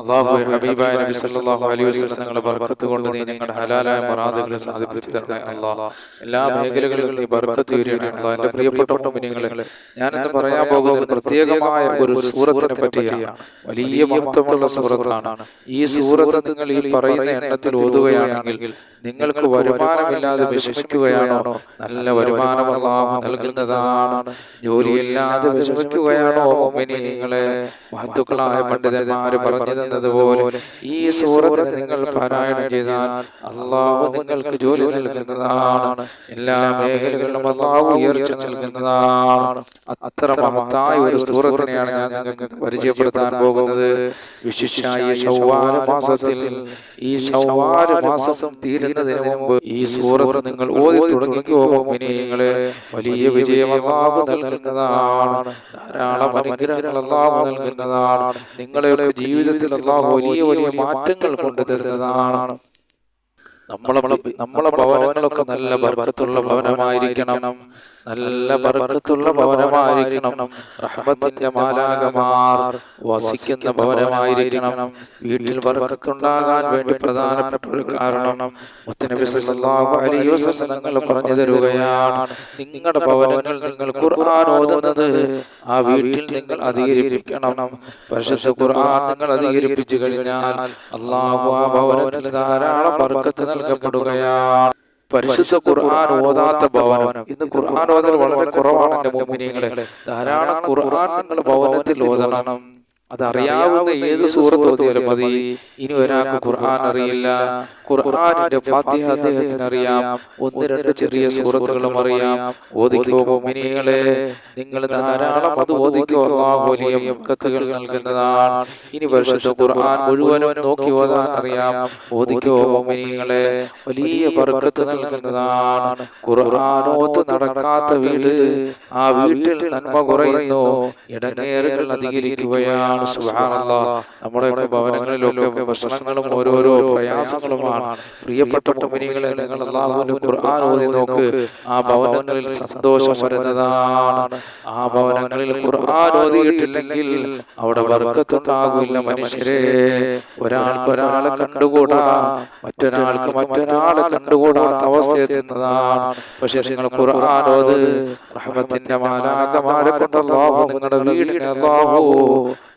അള്ളാഹു ഹബീബായ നബി സല്ലല്ലാഹു അലൈഹി വസല്ലം നിങ്ങളുടെ ബർക്കത്ത് കൊണ്ട് നീ ഞങ്ങളുടെ ഹലാലായ മറാദുകളെ സാധിപ്പിച്ചു തരണേ അല്ലാഹ് എല്ലാ മേഖലകളിലും നീ ബർക്കത്ത് ഉയരണേ അല്ലാഹ് എന്റെ പ്രിയപ്പെട്ട മുഅ്മിനീങ്ങളെ ഞാൻ ഇന്ന് പറയാൻ പോകുന്നത്? പ്രത്യേകമായ ഒരു സൂറത്തിനെ പറ്റിയാണ്. വലിയ മഹത്വമുള്ള സൂറത്താണ്. ഈ സൂറത്ത് നിങ്ങൾ ഈ പറയുന്ന എണ്ണത്തിൽ ഓതുകയാണെങ്കിൽ നിങ്ങൾക്ക് വരുമാനമില്ലാതെ വിഷമിക്കുകയാണോ നല്ല വരുമാനം അല്ലാഹു നൽകുന്നതാണ്. ജോലിയില്ലാതെ വിഷമിക്കുകയാണോ നിങ്ങളെ മഹത്തുക്കളായ പണ്ഡിതന്മാർ പണ്ഡിതന്മാര് പറഞ്ഞു പോലെ ഈ സൂറത്തിന് നിങ്ങൾ പാരായണം ചെയ്താൽ അള്ളാഹു നിങ്ങൾക്ക് ജോലി നൽകുന്നതാണ്. എല്ലാ മേഖലകളിലും അള്ളാഹു ഉയർച്ച നൽകുന്നതാണ്. അത്ര മഹത്തായ ഒരു സൂറത്തിനെയാണ് ഞാൻ നിങ്ങൾക്ക് പരിചയപ്പെടുത്താൻ പോകുന്നത്. വിശിഷ്യായ ഷവ്വാല മാസത്തിൽ ഈ ഷവ്വാല മാസം തീരുന്നതിന് മുമ്പ് ഈ സൂറത്ത് നിങ്ങൾ ഓതി തുടങ്ങിക്കോ നിങ്ങളെ വലിയ വിജയം അള്ളാഹു നൽകുന്നതാണ്. ധാരാളം അനുഗ്രഹങ്ങൾ അള്ളാഹു നൽകുന്നതാണ്. നിങ്ങളുടെ ജീവിതത്തിൽ അള്ളാഹു വലിയ വലിയ മാറ്റങ്ങൾ കൊണ്ടുതരുന്നതാണ്. നമ്മളെ നമ്മളെ ഭവനങ്ങളൊക്കെ നല്ല ബർക്കത്തുള്ള ഭവനമായിരിക്കണം. നല്ല ബർക്കത്തുള്ള ഭവനമായിരിക്കണം. റഹ്മത്തിന്റെ മാലാകമാർ വസിക്കുന്ന ഭവനമായിരിക്കണം. വീട്ടിൽ ബർക്കത്തുണ്ടാകാൻ വേണ്ടി പ്രധാനപ്പെട്ട ഒരു കാരണം മുത്തനബി സല്ലല്ലാഹു അലൈഹി വസല്ലം തങ്ങൾ പറഞ്ഞു തരുകയാണ്. നിങ്ങളുടെ ഭവനങ്ങൾ നിങ്ങൾ ഖുർആൻ ഓതുന്നത് ആ വീട്ടിൽ നിങ്ങൾ അധികരിപ്പിക്കണം. പരിശുദ്ധ ഖുർആൻ നിങ്ങൾ അധികരിപ്പിച്ചു കഴിഞ്ഞാൽ അള്ളാഹു ആ ഭവനത്തിൽ ധാരാളം ബർക്കത്ത് നൽകപ്പെടുകയാണ് പരിശുദ്ധ ഖുർആൻ ഓതാത്ത ഭവനം. ഇന്ന് ഖുർആൻ ഓതൽ വളരെ കുറവാണ് എന്റെ മോമിനിയങ്ങളെ ധാരാളം ഖുർആൻ നിങ്ങൾ ഭവനത്തിൽ ഓതണം. അതറിയാവുന്ന ഏത് സൂറത്ത് ഓതിയാലും മതി. ഇനി ഒരാൾക്ക് ഖുർആൻ അറിയില്ല. ഖുർആാനിന്റെ ഫാത്തിഹ അദ്ദേഹത്തിന് അറിയാം ഒന്ന് രണ്ട് ചെറിയ സൂറത്തുകളും അറിയാം. ഓദിക്കോ നിങ്ങൾ ധാരാളം അത് ഓദിക്കോ വലിയ കത്തുകൾ നൽകുന്നതാണ്. ഇനി വർഷത്തെ ഖുർആൻ മുഴുവനും നോക്കി ഓതാൻ അറിയാം. ഓദിക്കോ വലിയ ബർക്കത്ത് നൽകുന്നതാണ്. ഖുർആാനോത്ത് നടക്കാത്ത വീട് ആ വീട്ടിൽ നന്മ കുറയുന്നു. ഇടനേറുകൾ അധികരിക്കുകയാണ്. സുബ്ഹാനല്ലാഹ് നമ്മുടെയൊക്കെ ഭവനങ്ങളിലൊക്കെ പ്രശ്നങ്ങളും ഓരോരോ പ്രയാസങ്ങളുമാണ്. പ്രിയപ്പെട്ട മുഅ്മിനീങ്ങളെ നിങ്ങൾ അള്ളാഹുവിന്റെ ഖുർആൻ ഓതി നോക്ക്. ആ ഭവനങ്ങളിൽ സന്തോഷം വരുന്നതാണ്. ആ ഭവനങ്ങളിൽ ഖുർആൻ ഓതിയിട്ടില്ലെങ്കിൽ അവിടെ വർഗത്തുണ്ടാകില്ല മനുഷ്യരെ. ഒരാൾക്ക് ഒരാളെ കണ്ടുകൂടാ മറ്റൊരാൾക്ക് മറ്റൊരാളെ കണ്ടുകൂടാത്ത അവസ്ഥ എത്തുന്നതാണ് പക്ഷെ നിങ്ങൾ ഖുർആൻ ഓത്. റഹ്മത്തിന്റെ മാലാകമാരെ കൊണ്ട് നിങ്ങളുടെ വീടിനെ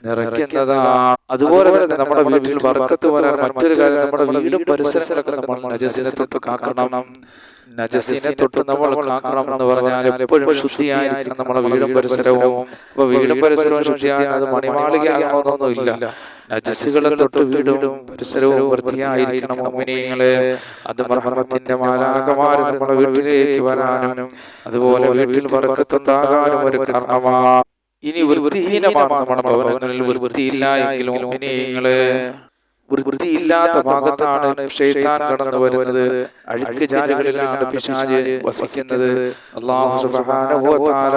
നിറയ്ക്കുന്നതാണ് അതുപോലെ തന്നെ നമ്മുടെ വീട്ടിൽ വറക്കത്ത് വരാൻ മറ്റൊരു കാര്യം നമ്മുടെ വീടും പരിസരത്തിലൊക്കെ നമ്മൾ നജസിനെ തൊട്ട് കാക്കണം. നജസിനെ തൊട്ട് നമ്മൾ കാക്കണം എന്ന് പറഞ്ഞാൽ എപ്പോഴും ശുദ്ധിയായിരിക്കണം. നമ്മുടെ വീടും പരിസരവും അപ്പൊ വീടും പരിസരവും ശുദ്ധിയായ അത് മണിമാളിക ആകണമെന്നൊന്നുമില്ല നജസുകളെ തൊട്ട് വീടും പരിസരവും വൃത്തിയായിരിക്കണം മോമിനിയങ്ങളെ അത് മർഹമത്തിന്റെ മാലാകമാര് നമ്മുടെ വീട്ടിലേക്ക് വരാനും അതുപോലെ വീട്ടിൽ ബർക്കത്തുണ്ടാകാനും ഒരു കാരണമാണ് ഇനി വൃത്തിഹീനമാണ് നമ്മുടെ ഭവനങ്ങളിൽ വൃത്തിയില്ല എങ്കിലും മോമിനിയങ്ങളെ വൃത്തിയില്ലാത്ത ഭാഗത്താണ് ഷെയ്ത്താൻ കടന്നു വരുന്നത്. അഴുക്ക് ജാലുകളിലാണ് പിശാജ് വസിക്കുന്നത്. അള്ളാഹു സുബ്ഹാനഹു തആല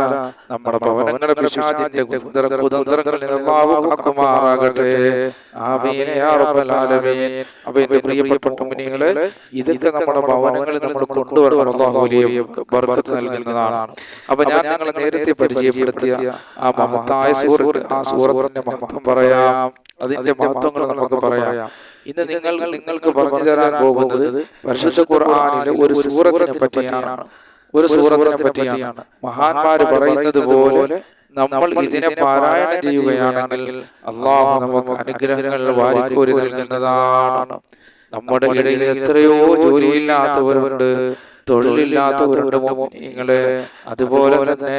നമ്മുടെ ഭവനങ്ങളെ പിശാജിന്റെ കുതന്ത്ര കുതന്ത്രങ്ങളിൽ അള്ളാഹു കാക്കുമാറാകട്ടെ. ആമീൻ യാ റബ്ബൽ ആലമീൻ. അപ്പോൾ എന്റെ പ്രിയപ്പെട്ട മുഅ്മിനീങ്ങളെ ഇതൊക്കെ നമ്മുടെ ഭവനങ്ങളിൽ നമ്മൾ കൊണ്ടുവരണം. അള്ളാഹു വലിയ ബർക്കത്ത് നൽകുന്നതാണ്. അപ്പൊ ഞാൻ നിങ്ങളെ നേരത്തെ പരിചയപ്പെടുത്തിയ ആ മഹത്തായ സൂറത്ത് ആ സൂറത്തിന്റെ മഹത്വം പറയാം. അതിന്റെ മഹത്വങ്ങൾ നമുക്ക് പറയാം. ഇന്ന് നിങ്ങൾ നിങ്ങൾക്ക് പറഞ്ഞു തരാൻ പോകുന്നത് പരിശുദ്ധ ഖുർആനിലെ ഒരു സൂറത്തിനെ പറ്റിയാണ്. ഒരു സൂറത്തിനെ പറ്റിയാണ്. മഹാന്മാര് പറയുന്നത് പോലെ നമ്മൾ ഇതിനെ പാരായണം ചെയ്യുകയാണെങ്കിൽ അള്ളാഹു നമുക്ക് അനുഗ്രഹങ്ങൾ വാരിക്കോരി നൽകുന്നതാണ്. നമ്മുടെ ഇടയിൽ എത്രയോ ജോലിയില്ലാത്തവരുണ്ട്. തൊഴിലില്ലാത്തവരുണ്ട് നിങ്ങളെ അതുപോലെ തന്നെ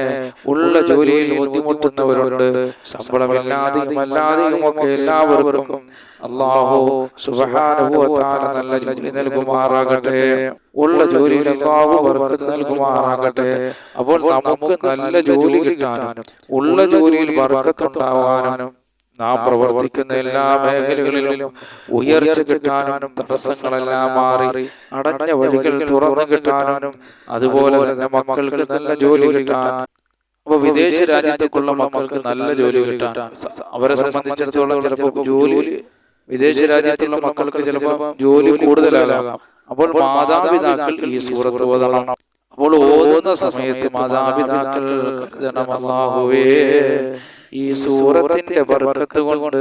ഉള്ള ജോലിയിൽ ബുദ്ധിമുട്ടുന്നവരുണ്ട്. ശമ്പളമില്ലാതെയും അല്ലാതെയും ഒക്കെ എല്ലാവർക്കും അള്ളാഹു സുബഹാനുഭവത്താല നല്ല ജോലി നൽകുമാറാകട്ടെ. ഉള്ള ജോലിയിൽ അള്ളാഹു ബർക്കത്ത് നൽകുമാറാകട്ടെ. അപ്പോൾ നമുക്ക് നല്ല ജോലി കിട്ടാനും ഉള്ള ജോലിയിൽ ബർക്കത്തുണ്ടാവാനും നാം പ്രവർത്തിക്കുന്ന എല്ലാ മേഖലകളിലും ഉയർച്ച കിട്ടാനും തടസ്സങ്ങളെല്ലാം മാറി അടഞ്ഞ വഴികൾ തുറന്നു കിട്ടാനും അതുപോലെ തന്നെ മക്കൾക്ക് നല്ല ജോലി കിട്ടാൻ അപ്പൊ വിദേശ രാജ്യത്തേക്കുള്ള മക്കൾക്ക് നല്ല ജോലി കിട്ടാൻ. അവരെ സംബന്ധിച്ചിടത്തോളം ചിലപ്പോൾ ജോലി വിദേശ രാജ്യത്തുള്ള മക്കൾക്ക് ചിലപ്പോൾ ജോലി കൂടുതലാകാം. അപ്പോൾ മാതാപിതാക്കൾ ഈ സൂറത്ത് ഓതണം അപ്പോൾ ഓതുന്ന സമയത്ത് മാതാപിതാക്കൾ കരുതണം അല്ലാഹുവേ ഈ സൂറത്തിന്റെ ബർക്കത്ത് കൊണ്ട്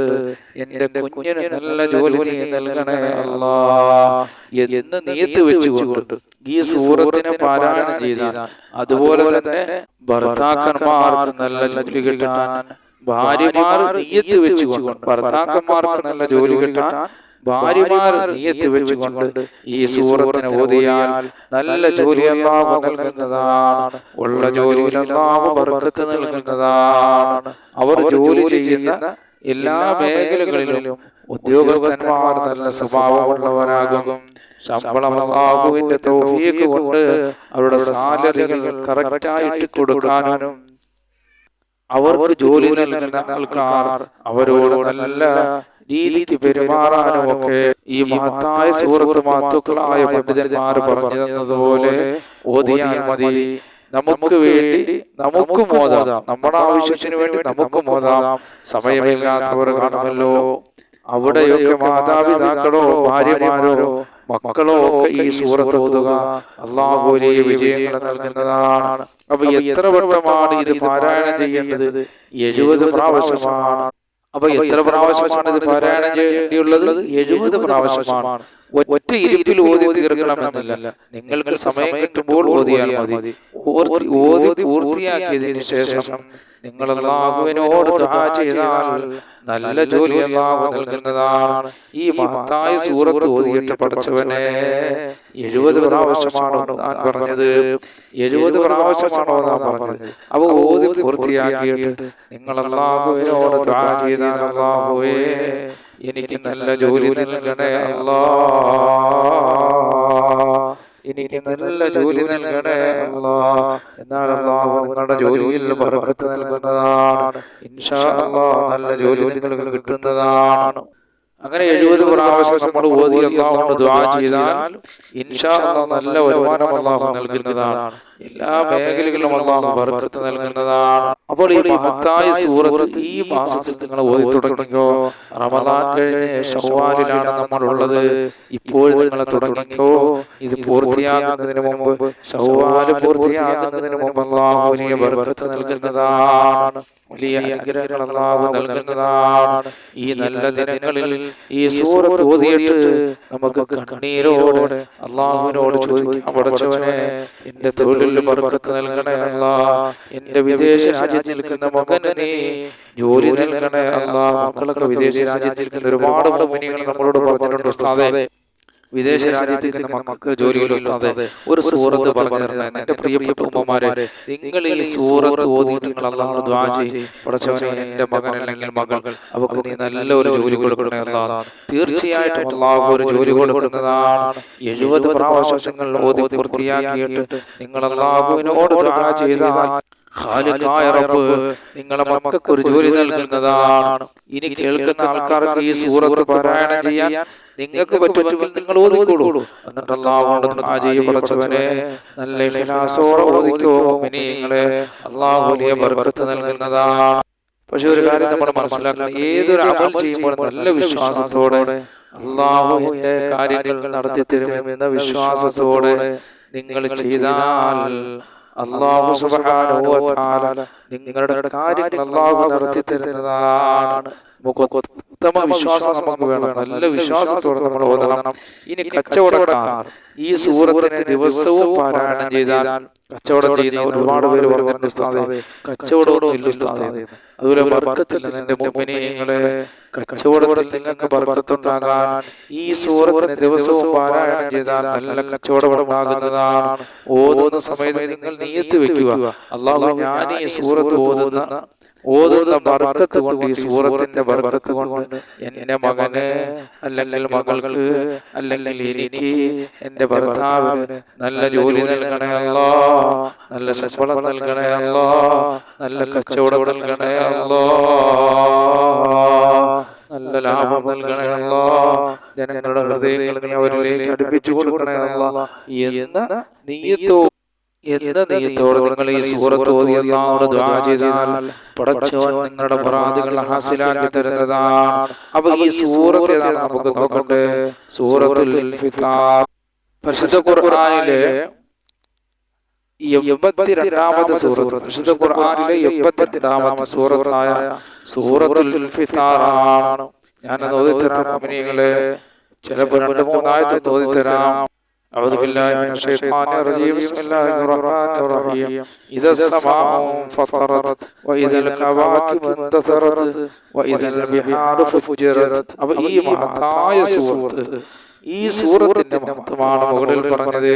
എന്റെ കുഞ്ഞിന് നല്ല ജോലി നീ നൽകണേ അല്ലാ എന്ന് നീത്ത് വെച്ചുകൊണ്ട് ഈ സൂറത്തിനെ പാരായണം ചെയ്താൽ അതുപോലെ തന്നെ ഭർത്താക്കന്മാർക്ക് നല്ല ജോലി കിട്ടാൻ ഭാര്യമാർ നീയത്ത് വെച്ചുകൊണ്ട് ഭർത്താക്കന്മാർക്ക് നല്ല ജോലി കിട്ടാൻ ഭാര്യമാർ നീയത്ത് വെച്ചുകൊണ്ട് ഈ സൂറത്തിന് ഓതിയാൽ നല്ല ജോലി അല്ലാഹു നൽകുന്നതാണ് ഉള്ള ജോലിയിൽ അല്ലാഹു ബർക്കത്ത് നൽകുന്നതാണ്. അവർ ജോലി ചെയ്യുന്ന എല്ലാ മേഖലകളിലും ഉദ്യോഗസ്ഥന്മാർ നല്ല സ്വഭാവമുള്ളവരാകും. ശമ്പളം കൊണ്ട് അവരുടെ സാലറികൾ കറക്റ്റായിട്ട് കൊടുക്കാനും അവർക്ക് ജോലി നൽകുന്ന ആൾക്കാർ അവരോട് നല്ല രീതിക്ക് പെരുമാറാനും ഒക്കെ ഈ മഹത്തായ സുഹൃത്ത് മാത്തുക്കളായ പണ്ഡിതന്മാർ പറഞ്ഞു തന്നതുപോലെ ഓതിയാൽ മതി. നമുക്ക് വേണ്ടി നമുക്ക് മോതാം. നമ്മുടെ ആവശ്യത്തിന് വേണ്ടി നമുക്ക് മോതാം. സമയമില്ലാത്തവർ കാണുമല്ലോ. അവിടെയൊക്കെ മാതാപിതാക്കളോ ഭാര്യമാരോ മക്കളോ ഒക്കെ ഈ സൂറത്ത് ഓതുക. അള്ളാഹു വലിയ വിജയങ്ങൾ നൽകുന്നതാണ്. അപ്പൊ എത്ര വട്ടമാണ് ഇത് പാരായണം ചെയ്യേണ്ടത്? എഴുപത് പ്രാവശ്യമാണ്. അപ്പൊ എത്ര പ്രാവശ്യമാണ് ഇത് പാരായണം ചെയ്യേണ്ടിയുള്ളത് എഴുപത് പ്രാവശ്യമാണ്. ഒറ്റ ഇരുപ്പിൽ ഓതി തീർക്കണമെന്നല്ല. നിങ്ങൾക്ക് സമയം കിട്ടുമ്പോൾ ഓതിയാൽ മതി. ഓതി പൂർത്തിയാക്കിയതിനു ശേഷം നിങ്ങൾ അള്ളാഹുവിനോട് ചെയ്താൽ നല്ല ജോലി അള്ളാഹു നൽകുന്നതാണ്. ഈ മഹത്തായ സൂറത്ത് ഓതിയിട്ട് പഠിച്ചവനെ എഴുപത് പ്രാവശ്യമാണോ ഞാൻ പറഞ്ഞത്. എഴുപത് പ്രാവശ്യമാണോ നാം പറഞ്ഞത്. അവ ഓതി പൂർത്തിയാക്കിയിട്ട് നിങ്ങൾ അള്ളാഹുവിനോട് ചെയ്താൽ അള്ളാഹുവേ എനിക്ക് നല്ല ജോലി നൽകണേ അല്ലാ. എനിക്ക് നല്ല ജോലി നൽകണേ അല്ലാ. എന്നാൽ അള്ളാഹു നിങ്ങളുടെ ജോലിയിൽ പറക്കത്ത് നൽകുന്നതാണ് ഇൻഷാ അല്ലാഹ് നല്ല ജോലി നിങ്ങൾക്ക് കിട്ടുന്നതാണ്. അങ്ങനെ എഴുപത് പ്രാവശ്യം നമ്മൾ ഓതി അള്ളാഹുണ്ട് ദ്വാ ചെയ്താൽ ഇൻഷാ അള്ളാഹ് നല്ല വരുമാനം അള്ളാഹു നൽകുന്നതാണ്. എല്ലാ മേഖലകളിലും അള്ളാഹു ബർക്കത്ത് നൽകുന്നതാണ്. അപ്പോൾ ഈ മഹത്തായ സൂറത്ത് ഈ മാസത്തിൽ നിങ്ങൾ ഓതി തുടങ്ങിക്കോ. റമദാൻ കഴിഞ്ഞ് ഷവ്വാലിലാണ് നമ്മൾ ഉള്ളത് ഇപ്പോൾ നിങ്ങൾ തുടങ്ങിക്കോ. ഇത് പൂർത്തിയാകുന്നതിന് മുമ്പ് ഷവ്വാൽ പൂർത്തിയാകുന്നതിന് മുമ്പ് അള്ളാഹു വലിയ ബർക്കത്ത് നൽകുന്നതാണ്. വലിയ അനുഗ്രഹങ്ങൾ അള്ളാഹു നൽകുന്നതാണ്. ഈ നല്ല ദിനങ്ങളിൽ ഈ സൂറത്ത് ഓതിയിട്ട് നമുക്ക് കണ്ണീരോട് അള്ളാഹുവിനോട് ചോദിക്കാൻ പഠിച്ചവനെ എന്റെ തൊഴിലിൽ ബർക്കത്ത് നൽകണേ അല്ല. എന്റെ വിദേശ രാജ്യത്ത് നിൽക്കുന്ന മകന് നീ ജോലി നൽകണേ അല്ല. മക്കളൊക്കെ വിദേശ രാജ്യത്തിൽ നിൽക്കുന്ന ഒരുപാട് മുനികൾ നമ്മളോട് പറഞ്ഞിട്ടുണ്ട് ഉസ്താദേ. വിദേശ രാജ്യത്ത് നിൽക്കുന്ന മക്കൾക്ക് ജോലിയിൽ ഉസ്താദേ ഒരു സൂറത്ത് പറഞ്ഞു തരണേ എന്റെ പ്രിയപ്പെട്ട ഉമ്മമാരെ നിങ്ങൾ ഈ സൂറത്ത് ഓതിയിട്ട് നിങ്ങൾ അള്ളാഹു ദ്വാ ചെയ്യും പഠിച്ചവനെ എന്റെ മകൻ അല്ലെങ്കിൽ മകൾ. അവർക്ക് നീ നല്ല ഒരു ജോലി കൊടുക്കണേ അല്ലാ തീർച്ചയായിട്ടും അള്ളാഹു ഒരു ജോലി കൊടുക്കുന്നതാണ് എഴുപത് പ്രാവശ്യം നിങ്ങൾ ഓതി പൂർത്തിയാക്കിയിട്ട് നിങ്ങൾ അള്ളാഹുവിനോട് ദ്വാ ചെയ്താൽ റബ്ബ് നിങ്ങളെ മക്കൾക്ക് ഒരു ജോലി നൽകുന്നതാണ്. ഇനി കേൾക്കുന്ന ആൾക്കാർക്ക് ഈ സൂറത്ത് പാരായണം ചെയ്യാൻ നിങ്ങൾക്ക് പറ്റുമെങ്കിൽ നിങ്ങൾ ഓതിക്കോളൂ. എന്നിട്ട് അള്ളാഹുണ്ട് ആജീവ് ചെയ്യ പഠിച്ചവനെ നല്ല ഇഖ്ലാസോടെ ഓതിക്കോ മുഅ്മിനീങ്ങളെ അള്ളാഹു വലിയ ബർക്കത്ത് നൽകുന്നതാണ് പക്ഷെ ഒരു കാര്യം നമ്മൾ മനസ്സിലാക്കണം. ഏതൊരു അമൽ ചെയ്യുമ്പോൾ നല്ല വിശ്വാസത്തോടെ അള്ളാഹു എന്റെ കാര്യങ്ങൾ നടത്തി തരുമെന്ന വിശ്വാസത്തോടെ നിങ്ങൾ ചെയ്താൽ അള്ളാഹു തആല നിങ്ങളുടെ കാര്യങ്ങൾ അള്ളാഹു നടത്തി തരുന്നതാണ് നമുക്ക് ഉത്തമ വിശ്വാസം നമുക്ക് വേണം. നല്ല വിശ്വാസത്തോടെ നമ്മൾ ഓതണം. ഇനി കച്ചവടക്കാർ ഈ സൂറത്തിനെ ദിവസവും പാരായണം ചെയ്താൽ കച്ചവടം ചെയ്യുന്ന ഒരുപാട് പേര് പറഞ്ഞിട്ടുണ്ട് ഉസ്താദേ. കച്ചവടമൊന്നും ഇല്ല ഉസ്താദേ. അതുപോലെ ബർക്കത്തില്ല നിന്റെ മുമ്പിനെ കച്ചവടത്തിൽ നിങ്ങൾക്ക് ബർക്കത്തുണ്ടാകാൻ ഈ സൂറത്തിന് ദിവസവും പാരായണം ചെയ്താൽ നല്ല കച്ചവടമുണ്ടാകുന്നതാണ്. ഓതുന്ന സമയത്ത് നിങ്ങൾ നീയത്ത് വെക്കുക. അള്ളാഹു ഞാൻ ഈ സൂറത്ത് ഓതുന്ന ഓതുന്ന ബർക്കത്ത് കൊണ്ട് ഈ സൂറത്തിന്റെ ബർക്കത്ത് കൊണ്ട് എന്റെ മകന് അല്ലെങ്കിൽ മകൾക്ക് അല്ലെങ്കിൽ എനിക്ക് എന്റെ ഭർത്താവിന് നല്ല ജോലി നൽകണേ അല്ലോ. നല്ല ശമ്പളം നൽകണേ അല്ലോ. നല്ല കച്ചവടം നൽകണേ അല്ലോ. നല്ല ലാഭം നൽകണേ അല്ലോ. ജനങ്ങളുടെ ഹൃദയങ്ങൾ നീ അവരിലേക്ക് അടുപ്പിച്ചു കൊടുക്കണേ എന്ന് എന്ന നീയത്തോ എന്ന നീയത്തോടെ നിങ്ങൾ ഈ സൂറത്ത് ചെയ്താൽ പടച്ചവൻ നിങ്ങളുടെ പരാതികൾ ഹാസിലാക്കി തരുന്നതാണ്. അപ്പൊ ഈ സൂറത്ത് ഏതാണ് നമുക്ക് നോക്കട്ടെ സൂറത്തുൽ ഇൻഫിത്താർ. പരിശുദ്ധ ഖുർആനിലെ എൺപത്തിരണ്ടാമത്തെ സൂറത്ത്. വിശുദ്ധ ഖുർആനിലെ എൺപത്തിരണ്ടാമത്തെ സൂറത്തായ സൂറത്തുൽ ആണ്. ഞാനത് ഓതിത്തരാം ചിലപ്പോൾ രണ്ട് മൂന്നായത്തെ ഓതിത്തരാം. أعوذ بالله من الشيطان الرجيم بسم الله الرحمن الرحيم إذا السماء فطرت وإذا الكواكب انتثرت وإذا البحار فجرت أبقى إيه مهتاي سورة ഈ സൂറത്തിന്റെ മഹത്വമാണ് മുകളിൽ പറഞ്ഞത്.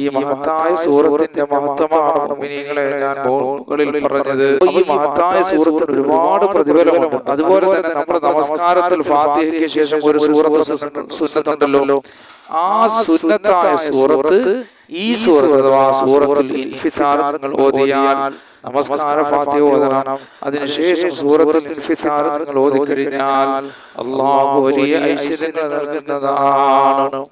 ഈ മഹത്തായ സൂറത്തിന്റെ മഹത്വമാണ് മുഅ്മിനീങ്ങളെ ഞാൻ മുകളിൽ പറഞ്ഞത്. ഈ മഹത്തായ സൂറത്തിന് ഒരുപാട് പ്രതിഫലമുണ്ട്. അതുപോലെ തന്നെ നമ്മുടെ നമസ്കാരത്തിൽ ഫാത്തിഹയ്ക്ക് ശേഷം ഒരു സൂറത്ത് സുന്നത്തുണ്ടല്ലോ. ആ സുന്നത്തായ സൂറത്ത് ഈ സൂറത്ത് അഥവാ സൂറത്തിൽ നിങ്ങൾ ഓതിയാൽ നമസ്കാര ഓതണം. അതിനുശേഷം സൂറത്തുൽ ഫിത്താർ നിങ്ങൾ ഓതിക്കഴിഞ്ഞാൽ അള്ളാഹു വലിയ ഐശ്വര്യങ്ങൾ നൽകുന്നതാണ്.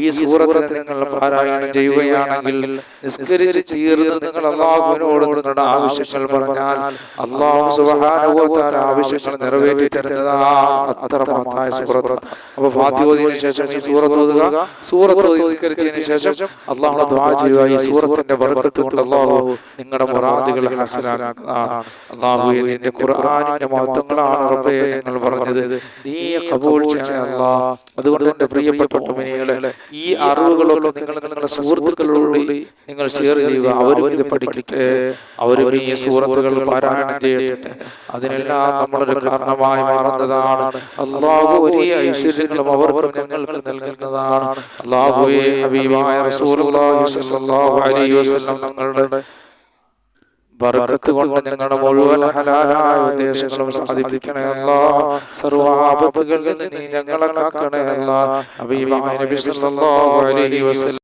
ഈ സൂറത്തിൽ നിങ്ങൾ പാരായണം ചെയ്യുകയാണെങ്കിൽ നിസ്കരിച്ച് തീർന്ന് നിങ്ങൾ അള്ളാഹുവിനോട് നിങ്ങളുടെ ആവശ്യങ്ങൾ പറഞ്ഞാൽ അള്ളാഹു സുബാനുഭവത്താൽ ആവശ്യങ്ങൾ നിറവേറ്റി തരുന്നതാണ് അത്ര മഹത്തായ സൂറത്ത്. അപ്പൊ ഫാത്തിയോതിന് ശേഷം ഈ സൂറത്ത് ഓതുക. സൂറത്ത് ഓതിക്കരിച്ചതിന് നിസ്കരിച്ചതിന് ശേഷം അള്ളാഹു ദ്വാ ചെയ്യുക ഈ സൂറത്തിന്റെ ബർക്കത്ത് കൊണ്ട് അള്ളാഹു നിങ്ങളുടെ മുറാദുകൾ ഹാസിലാക്കുന്നതാണ്. അള്ളാഹു നിന്റെ ഖുർആാനിന്റെ മഹത്വങ്ങളാണ് റബ്ബേ ഞങ്ങൾ പറഞ്ഞത്. നീ കബൂൾ ചെയ്യണേ അള്ളാഹ്. അതുകൊണ്ട് എന്റെ പ്രിയപ്പെട്ട മുഅ്മിനീങ്ങളെ ഈ അറിവുകളൊക്കെ നിങ്ങൾ നിങ്ങളുടെ സുഹൃത്തുക്കളോട് നിങ്ങൾ ഷെയർ ചെയ്യുക. അവരും ഇത് പഠിക്കട്ടെ. അവരും ഈ സുഹൃത്തുക്കൾ പാരായണം ചെയ്യട്ടെ. അതിനെല്ലാം നമ്മളൊരു കാരണമായി മാറുന്നതാണ്. അള്ളാഹു ഒരേ ഐശ്വര്യങ്ങളും അവർക്കും ഞങ്ങൾക്ക് നൽകുന്നതാണ്. അള്ളാഹുയെ ഹബീബായ റസൂലുള്ളാഹി സ്വല്ലല്ലാഹു അലൈഹി വസല്ലം ഞങ്ങളുടെ ബർക്കത്ത് കൊണ്ട് ഞങ്ങളുടെ മുഴുവൻ ഹലാലായ ഉദ്ദേശങ്ങളും സാധിപ്പിക്കണേ അല്ല. സർവ ആപത്തുകളിൽ നിന്ന് നീ ഞങ്ങളെ കാക്കണേ അല്ല. ഹബീബായ നബി സല്ലല്ലാഹു അലൈഹി വസല്ലം